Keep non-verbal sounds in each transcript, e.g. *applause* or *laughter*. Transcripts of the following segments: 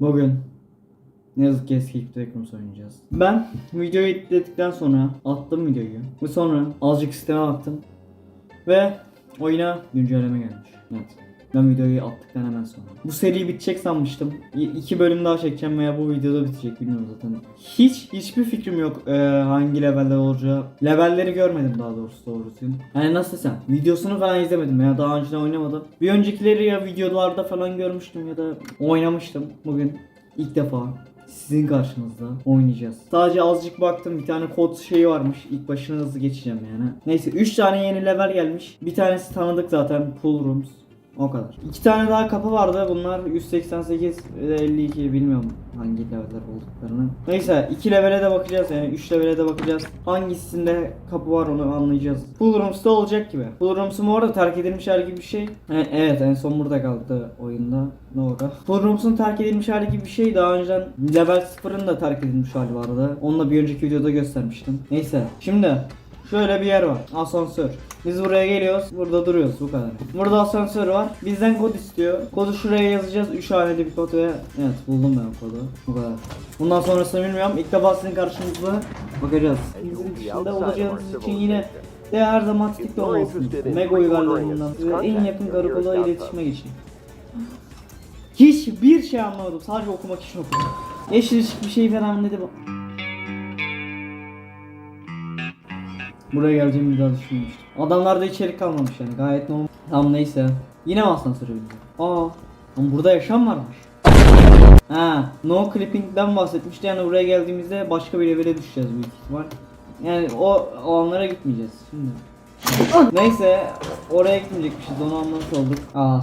Bugün ne yazık ki eski Backrooms oynayacağız. Ben videoyu editledikten sonra attım videoyu. Ve sonra azıcık sisteme baktım. Ve oyuna güncelleme gelmiş. Evet. Ben videoyu attıktan hemen sonra. Bu seri bitecek sanmıştım. İki bölüm daha çekeceğim veya bu videoda bitecek bilmiyorum zaten. Hiç hiçbir fikrim yok eee, hangi level'de olacağı. Levelleri görmedim daha doğrusu doğrusu. Yani nasıl desem videosunu falan izlemedim ya daha önceden oynamadım. Bir öncekileri ya videolarda falan görmüştüm ya da oynamıştım. Bugün ilk defa sizin karşınızda oynayacağız. Sadece azıcık baktım bir tane kod şeyi varmış. İlk başına hızlı geçeceğim yani. Neyse 3 tane yeni level gelmiş. Bir tanesi tanıdık zaten Pool Rooms. O kadar. İki tane daha kapı vardı. Bunlar 188 ve 52 bilmiyorum hangi leveller olduklarını. Neyse iki levele de bakacağız yani 3 levele de bakacağız. Hangisinde kapı var onu anlayacağız. Pool Rooms'ta olacak gibi. Pool Rooms'un bu arada terk edilmiş hali gibi bir şey. E, evet en son burada kaldı oyunda. Doğru. Pool Rooms'un terk edilmiş hali gibi bir şey. Daha önceden level 0'ın da terk edilmiş hali vardı. Onu da bir önceki videoda göstermiştim. Neyse. Şimdi Şöyle bir yer var. Asansör. Biz buraya geliyoruz. Burada duruyoruz bu kadar. Burada asansör var. Bizden kod istiyor. Kodu şuraya yazacağız. 3 haneli bir kod ve evet buldum ben kodu. Bu kadar. Bundan sonrasını bilmiyorum. İlk defa sizin karşınızda bakacağız. Bizim dışında olacağınız için yine de her zaman tetikte olmalısınız. Mega uygarlığından size en yakın karakola iletişime geçin. Hiçbir şey anlamadım. Sadece okumak için okudum. Yeşil ışık bir şey falan dedi Buraya geleceğimi bir daha düşünmemiştim. Adamlarda içerik kalmamış yani gayet normal. Tamam neyse. Yine mi asansöre bindim? Aa. Ama burada yaşam varmış. Ha, no clipping'den bahsetmişti yani buraya geldiğimizde başka bir levele düşeceğiz büyük ihtimal. Yani o, o anlara gitmeyeceğiz şimdi. Neyse oraya gitmeyecekmişiz onu anlamış olduk. Aa.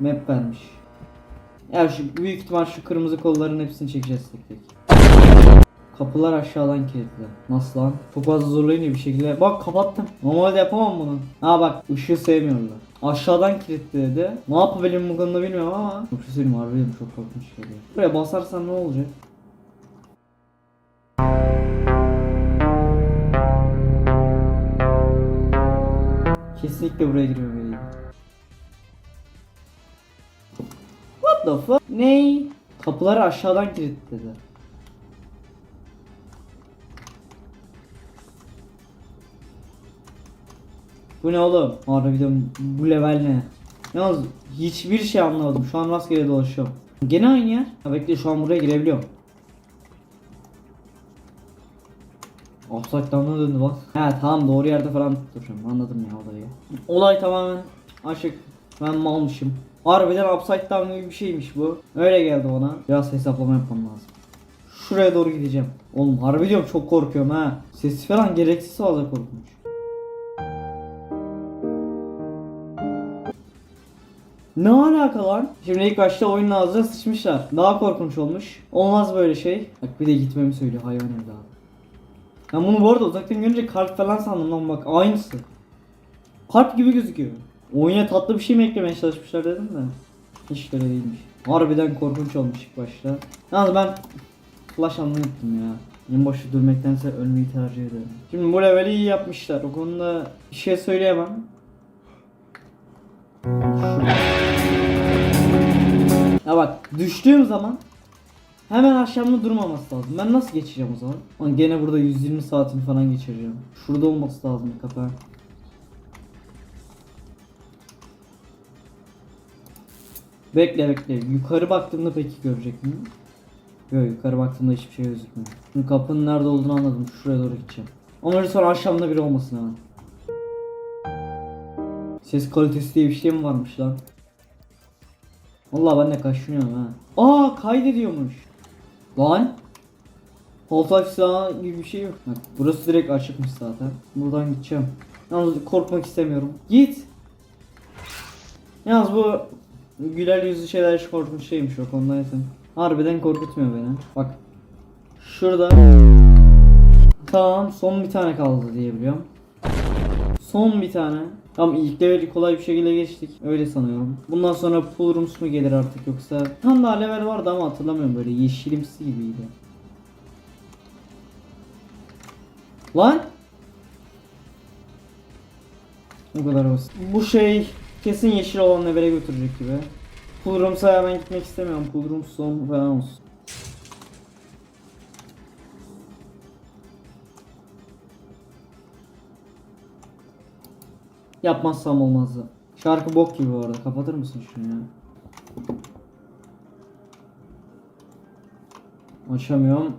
Map vermiş. Ya şu büyük ihtimal şu kırmızı kolların hepsini çekeceğiz tek tek. Kapılar aşağıdan kilitli. Nasıl lan? Çok fazla zorlayınca bir şekilde. Bak kapattım. Normalde yapamam bunu. Ha bak ışığı sevmiyorlar. Aşağıdan kilitli dedi. Ne yapabilirim bu konuda bilmiyorum ama. Çok söyleyeyim harbiden çok korkunç geliyor. Buraya basarsan ne olacak? Kesinlikle buraya girmemeliyim. What the fuck? Ney? Kapıları aşağıdan kilitledi. Bu ne oğlum? Harbiden bu level ne? Yalnız hiçbir şey anlamadım. Şu an rastgele dolaşıyorum. Gene aynı yer. Ha bekle şu an buraya girebiliyorum. Offside'dan döndü bak. He tamam doğru yerde falan duracağım. Anladım ya olayı. Olay tamamen aşık. Ben malmışım. Harbiden upside down gibi bir şeymiş bu. Öyle geldi bana. Biraz hesaplama yapmam lazım. Şuraya doğru gideceğim. Oğlum harbi diyorum çok korkuyorum ha. Sesi falan gereksiz fazla korkunç. Ne alaka lan? Şimdi ilk başta oyunun ağzına sıçmışlar. Daha korkunç olmuş. Olmaz böyle şey. Bak bir de gitmemi söylüyor hayvan evladı. Ben bunu bu arada uzaktan görünce kalp falan sandım lan bak aynısı. Kalp gibi gözüküyor. Oyuna tatlı bir şey mi eklemeye çalışmışlar dedim de. Hiç öyle değilmiş. Harbiden korkunç olmuş ilk başta. Yalnız ben flash unuttum ya. En başı durmaktansa ölmeyi tercih ederim. Şimdi bu leveli iyi yapmışlar. O konuda bir şey söyleyemem. Ya bak düştüğüm zaman hemen aşağımda durmaması lazım. Ben nasıl geçeceğim o zaman? Lan gene burada 120 saatini falan geçireceğim. Şurada olması lazım kapı. Bekle bekle. Yukarı baktığımda peki görecek miyim? Yok yukarı baktığımda hiçbir şey gözükmüyor. Şimdi kapının nerede olduğunu anladım. Şuraya doğru gideceğim. Ama lütfen aşağımda biri olmasın hemen. Ses kalitesi diye bir şey mi varmış lan? Vallahi ben de kaşınıyorum ha. Aa kaydediyormuş. Lan. Half-Life silahı gibi bir şey yok. Bak, burası direkt açıkmış zaten. Buradan gideceğim. Yalnız korkmak istemiyorum. Git. Yalnız bu güler yüzlü şeyler hiç korkunç şeymiş o konuda zaten. Harbiden korkutmuyor beni. Bak. Şurada. Tamam son bir tane kaldı diye biliyorum. Son bir tane. Tamam ilk leveli kolay bir şekilde geçtik. Öyle sanıyorum. Bundan sonra pool rooms mu gelir artık yoksa? Tam daha level vardı ama hatırlamıyorum böyle yeşilimsi gibiydi. Lan! O kadar basit. Bu şey kesin yeşil olan levele götürecek gibi. Pulrums'a hemen gitmek istemiyorum. Pulrums son falan olsun. Yapmazsam olmazdı. Şarkı bok gibi bu arada. Kapatır mısın şunu ya? Açamıyorum.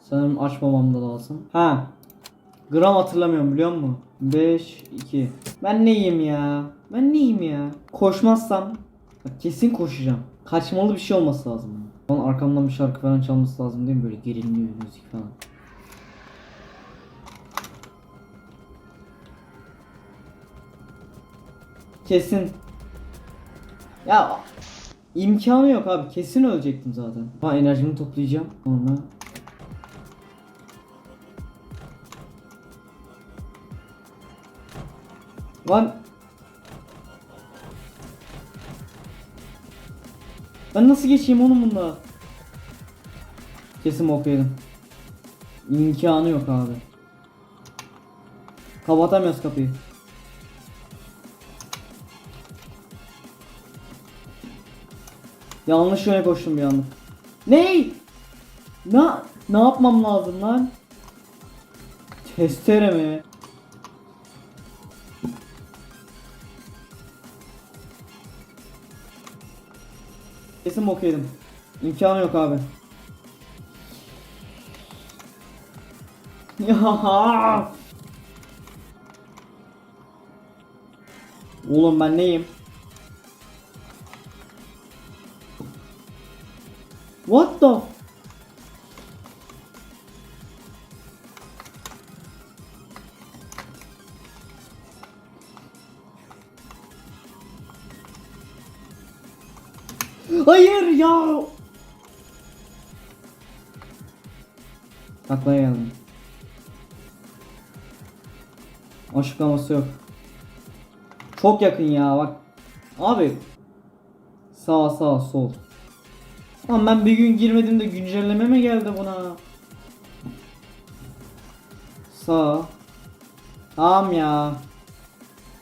Sanırım açmamam da lazım. Ha. Gram hatırlamıyorum biliyor musun? 5 2. Ben neyim ya? Ben neyim ya? Koşmazsam kesin koşacağım. Kaçmalı bir şey olması lazım. Lan arkamdan bir şarkı falan çalması lazım değil mi? Böyle gerilimli bir müzik falan. Kesin. Ya imkanı yok abi. Kesin ölecektim zaten. Ha enerjimi toplayacağım. Sonra Lan Ben nasıl geçeyim onun bunda? Kesin okuyalım. İmkanı yok abi. Kapatamıyoruz kapıyı. Yanlış yöne koştum bir anda. Ney? Ne ne yapmam lazım lan? Testere mi? Kesin bok yedim. İmkanı yok abi. *laughs* Ya. Oğlum ben neyim? What the? Hayır ya. Taklaya geldim. Açıklaması yok. Çok yakın ya bak. Abi. Sağ sağ sol. Lan ben bir gün girmedim de güncelleme mi geldi buna? Sağ. Tamam ya.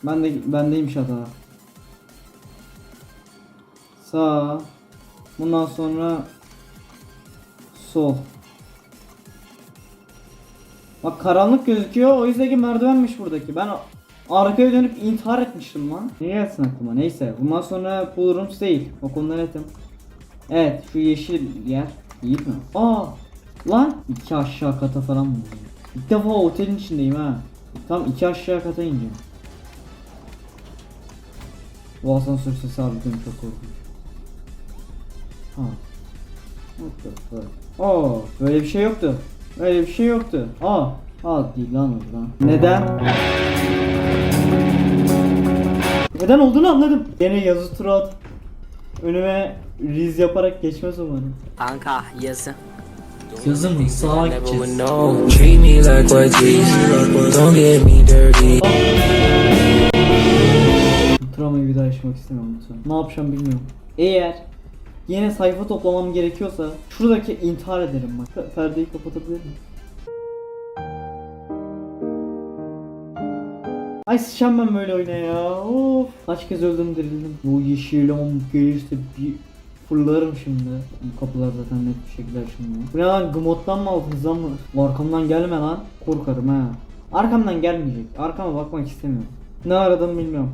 Ben de bendeymiş hata. Sağ. Bundan sonra sol. Bak karanlık gözüküyor. O yüzden ki merdivenmiş buradaki. Ben arkaya dönüp intihar etmiştim lan. Ne gelsin aklıma? Neyse. Bundan sonra pool rooms değil. O konuda netim. Evet. Şu yeşil yer. İyi mi? Aa. Lan. iki aşağı kata falan mı? İlk defa otelin içindeyim ha. Tam iki aşağı kata ineceğim. Bu asansör sesi harbiden çok korkunç. Ha. What böyle bir şey yoktu. Böyle bir şey yoktu. Aa, aa değil lan oradan. Neden? Neden olduğunu anladım. Gene yazı tura at. Önüme riz yaparak geçmez umarım. Kanka yazı. Yazı mı? Sağa gideceğiz. bir daha yaşamak istemiyorum lütfen. Ne yapacağım bilmiyorum. Eğer yine sayfa toplamam gerekiyorsa şuradaki intihar ederim bak. Pe- Perdeyi kapatabilir miyim? Ay sıçacağım ben böyle oyuna ya. Of. Kaç kez öldüm dirildim. Bu yeşil om gelirse bir fırlarım şimdi. Bu kapılar zaten net bir şekilde açılmıyor. Bu ne lan gımottan mı aldınız lan mı? Arkamdan gelme lan. Korkarım ha. Arkamdan gelmeyecek. Arkama bakmak istemiyorum. Ne aradım bilmiyorum.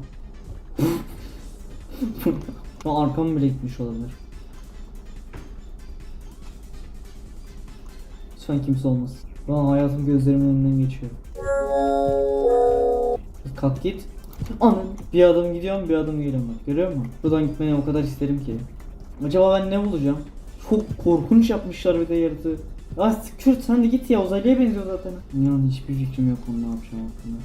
*laughs* Arkam bile gitmiş olabilir. Lütfen kimse olmasın. Ben hayatım gözlerimin önünden geçiyor. Kalk git. Anam. Bir adım gidiyorum bir adım geliyorum bak. Görüyor musun? Buradan gitmeyi o kadar isterim ki. Acaba ben ne bulacağım? Çok korkunç yapmışlar bir de yaratığı. Ah Kürt sen de git ya uzaylıya benziyor zaten. İnan hiçbir fikrim yok onu ne yapacağım hakkında.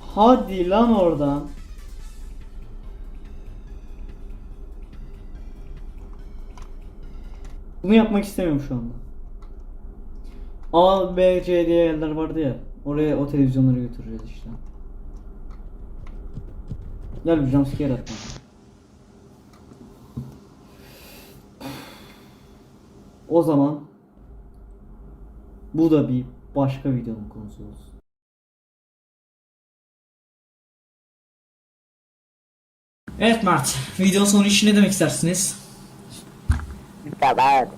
Hadi lan oradan. Bunu yapmak istemiyorum şu anda. A, B, C diye yerler vardı ya. Oraya o televizyonları götüreceğiz işte. Gel bir jumpscare atma. O zaman bu da bir başka videonun konusu olsun. Evet Mert, videonun sonu için ne demek istersiniz? Mükemmel.